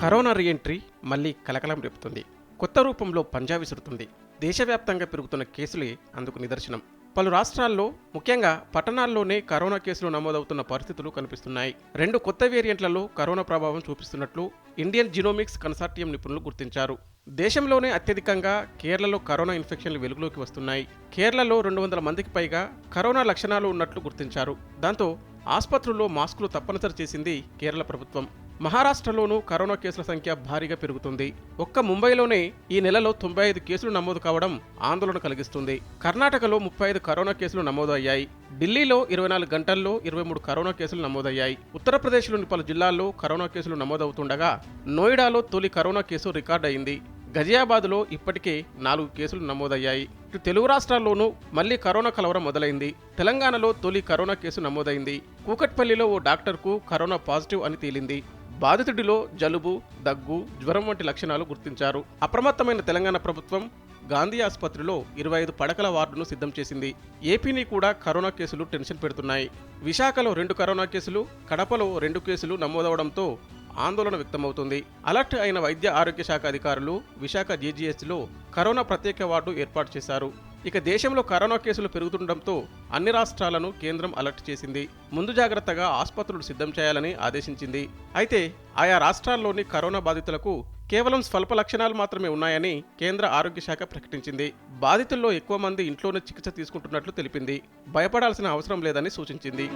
Corona reentry మళ్ళీ కలకలం రేపుతుంది. కొత్త రూపంలో పంజా విసురుతుంది. దేశవ్యాప్తంగా పెరుగుతున్న కేసులే అందుకు నిదర్శనం. పలు రాష్ట్రాల్లో ముఖ్యంగా పట్టణాల్లోనే కరోనా కేసులు నమోదవుతున్న పరిస్థితులు కనిపిస్తున్నాయి. రెండు కొత్త వేరియంట్లలో కరోనా ప్రభావం చూపిస్తున్నట్లు ఇండియన్ జినోమిక్స్ కన్సార్టియం నిపుణులు గుర్తించారు. దేశంలోనే అత్యధికంగా కేరళలో కరోనా ఇన్ఫెక్షన్లు వెలుగులోకి వస్తున్నాయి. కేరళలో రెండు వందల మందికి పైగా కరోనా లక్షణాలు ఉన్నట్లు గుర్తించారు. దాంతో ఆసుపత్రుల్లో మాస్కులు తప్పనిసరి చేసింది కేరళ ప్రభుత్వం. మహారాష్ట్రలోనూ కరోనా కేసుల సంఖ్య భారీగా పెరుగుతుంది. ఒక్క ముంబైలోనే ఈ నెలలో తొంభై ఐదు కేసులు నమోదు కావడం ఆందోళన కలిగిస్తుంది. కర్ణాటకలో ముప్పై ఐదు కరోనా కేసులు నమోదు అయ్యాయి ఢిల్లీలో ఇరవై నాలుగు గంటల్లో ఇరవై మూడు కరోనా కేసులు నమోదయ్యాయి. ఉత్తరప్రదేశ్లోని పలు జిల్లాల్లో కరోనా కేసులు నమోదవుతుండగా నోయిడాలో తొలి కరోనా కేసు రికార్డ్ అయింది గజియాబాద్లో ఇప్పటికే నాలుగు కేసులు నమోదయ్యాయి. ఇటు తెలుగు రాష్ట్రాల్లోనూ మళ్ళీ కరోనా కలవరం మొదలైంది. తెలంగాణలో తొలి కరోనా కేసు నమోదైంది. కూకట్పల్లిలో ఓ డాక్టర్కు కరోనా పాజిటివ్ అని తేలింది. బాధితుడిలో జలుబు దగ్గు జ్వరం వంటి లక్షణాలు గుర్తించారు. అప్రమత్తమైన తెలంగాణ ప్రభుత్వం గాంధీ ఆసుపత్రిలో ఇరవై ఐదు పడకల వార్డును సిద్ధం చేసింది. ఏపీని కూడా కరోనా కేసులు టెన్షన్ పెడుతున్నాయి. విశాఖలో రెండు కరోనా కేసులు కడపలో రెండు కేసులు నమోదవడంతో ఆందోళన వ్యక్తమవుతుంది. అలర్ట్ అయిన వైద్య ఆరోగ్య శాఖ అధికారులు విశాఖ జీజీహెచ్లో కరోనా ప్రత్యేక వార్డు ఏర్పాటు చేశారు. ఇక దేశంలో కరోనా కేసులు పెరుగుతుండటంతో అన్ని రాష్ట్రాలను కేంద్రం అలర్ట్ చేసింది. ముందు జాగ్రత్తగా ఆసుపత్రులు సిద్ధం చేయాలని ఆదేశించింది. అయితే ఆయా రాష్ట్రాల్లోని కరోనా బాధితులకు కేవలం స్వల్ప లక్షణాలు మాత్రమే ఉన్నాయని కేంద్ర ఆరోగ్య శాఖ ప్రకటించింది. బాధితుల్లో ఎక్కువ మంది ఇంట్లోనే చికిత్స తీసుకుంటున్నట్లు తెలిపింది. భయపడాల్సిన అవసరం లేదని సూచించింది.